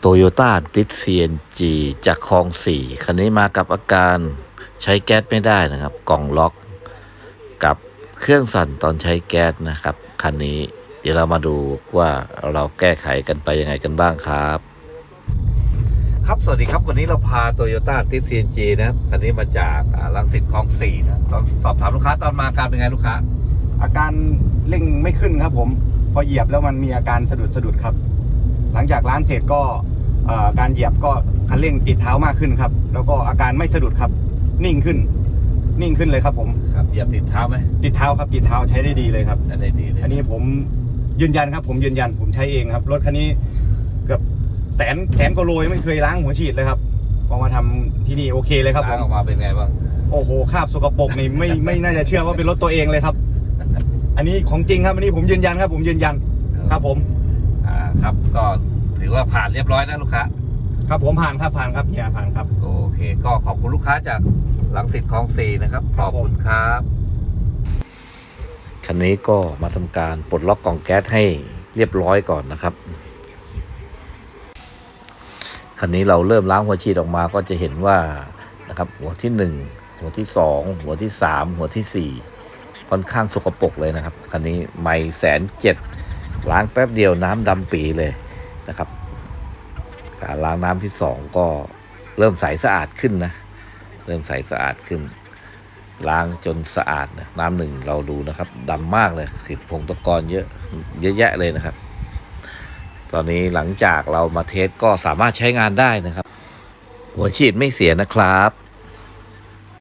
โตโยต้าติด CNG จากคลองสี่คันนี้มากับอาการใช้แก๊สไม่ได้นะครับ กล่องล็อกกับเครื่องสั่นตอนใช้แก๊สนะครับ คันนี้เดี๋ยวเรามาดูว่าเราแก้ไขกันไปยังไงกันบ้างครับ ครับสวัสดีครับวันนี้เราพาโตโยต้าติด CNG นะครับคันนี้มาจากอ่าลังสิตคลองสี่นะตอนสอบถามลูกค้าตอนมาอาการเป็นไงลูกค้า อาการเร่งไม่ขึ้นครับผม พอเหยียบแล้วมันมีอาการสะดุดสะดุดครับ หลังจากล้างเสร็จก็เอ่อการเหยียบก็คันเร่งติดเท้ามากขึ้นครับ แล้วก็อาการไม่สะดุดครับ นิ่งขึ้น นิ่งขึ้นเลยครับผมครับเหยียบติดเท้าไหมติดเท้าครับติดเท้าใช้ได้ดีเลยครับอันนี้ดีเลยอันนี้ผมยืนยันครับ ผมยืนยันผมใช้เองครับรถคันนี้เกือบแสนแสนกว่าโลยังไม่เคยล้างหัวฉีดเลยครับพอมาทำที่นี่โอเคเลยครับผล้างมออกมาเป็นไงบ้างโอ้โหคราบสกปรกนี่ไม่ไม่น่าจะเชื่อว่าเป็นรถตัวเองเลยครับ อันนี้ของจริงครับอันนี้ผมยืนยันครับ ผมยืนยันครับผม อ่าครับ ก็ถือว่าผ่านเรียบร้อยนะลูกค้า ครับผมผ่านครับผ่านครับเฮียผ่านครับ โอเค ก็ขอบคุณลูกค้าจากหลังสิทธิ์คลองสี่นะครับขครับอบคุณครับ คันนี้ก็มาทำการปลดล็อกกล่องแก๊สให้เรียบร้อยก่อนนะครับ คันนี้เราเริ่มล้างหัวฉีดออกมาก็จะเห็นว่านะครับหัวที่หนึ่งหัวที่สองหัวที่สามหัวที่สี่ค่อนข้างสกปรกเลยนะครับ คันนี้ไม่แสนเจ็ด ล้างแป๊บเดียวน้ำดำปีเลยนะครับ การล้างน้ำที่สองก็เริ่มใสสะอาดขึ้นนะเริ่มใสสะอาดขึ้น ล้างจนสะอาดนะน้ำหนึ่งเราดูนะครับดำมากเลยขีดผงตะกอนเยอะเยอะแยะเลยนะครับ ตอนนี้หลังจากเรามาเทสก็สามารถใช้งานได้นะครับ หัวฉีดไม่เสียนะครับ